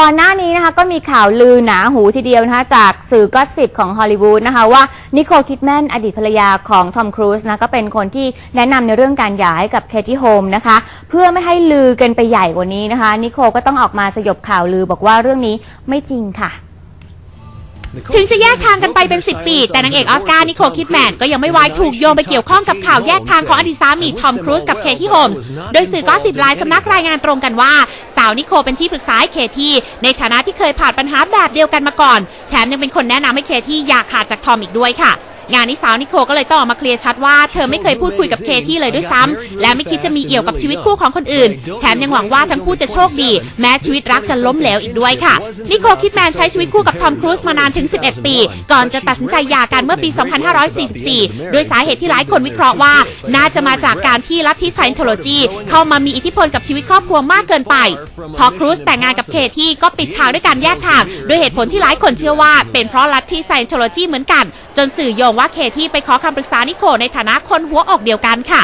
ก่อนหน้านี้นะคะก็มีข่าวลือหนาหูทีเดียวนะคะจากสื่อก็สิบของฮอลลีวูดนะคะว่านิโคลคิดแมนอดีตภรรยาของทอมครูซนะก็เป็นคนที่แนะนำในเรื่องการหย่าให้กับเคที่โฮมนะคะเพื่อไม่ให้ลือกันไปใหญ่กว่านี้นะคะนิโคลก็ต้องออกมาสยบข่าวลือบอกว่าเรื่องนี้ไม่จริงค่ะ ถึงจะแยกทางกันไปเป็น10ปี แต่นางเอกออสการ์นิโคลคิดแมนก็ยังไม่วายถูกโยงไปเกี่ยวข้องกับข่าวแยกทางของอดีตสามีทอมครูซกับเคที่โฮมส์โดยสื่อก็สิบลายสำนักรายงานตรงกันว่าสา วนิโคลเป็นที่ปรึกษาให้เคที่ในฐานะที่เคยผ่านปัญหาแบบเดียวกันมาก่อน แถมยังเป็นคนแนะนำให้เคที่อย่าขาดจากทอมอีกด้วยค่ะงานนี้สาวนิโคลก็เลยต้องออกมาเคลียร์ชัดว่าเธอไม่เคยพูดคุยกับเคที่เลยด้วยซ้ำและไม่คิดจะมีเอี่ยวกับชีวิตคู่ของคนอื่น แถมยังหวังว่าทั้งคู่จะโชคดี แม้ชีวิตรักจะล้มเหลวอีกด้วยค่ะนิโคลคิดแมนใช้ชีวิตคู่กับทอมครูซมานานถึง 11 ปี ก่อนจะตัดสินใจหย่ากันเมื่อปี 2544โดยสาเหตุที่หลายคนวิเคราะห์ว่า น่าจะมาจากการที่ลัทธิไซนโทโลจีเข้ามามีอิทธิพลกับชีวิตครอบครัวมากเกินไปพอครูซแต่งงานกับเคที่ก็ปิดฉากด้วยการแยกทางด้วยเหตุผลที่หลายคนเชื่อว่า เป็นเพราะลัทธิไซนโทโลจีเหมือนกัน จนสื่อโยงว่าเคที่ไปขอคำปรึกษานิโคลในฐานะคนหัวอกเดียวกันค่ะ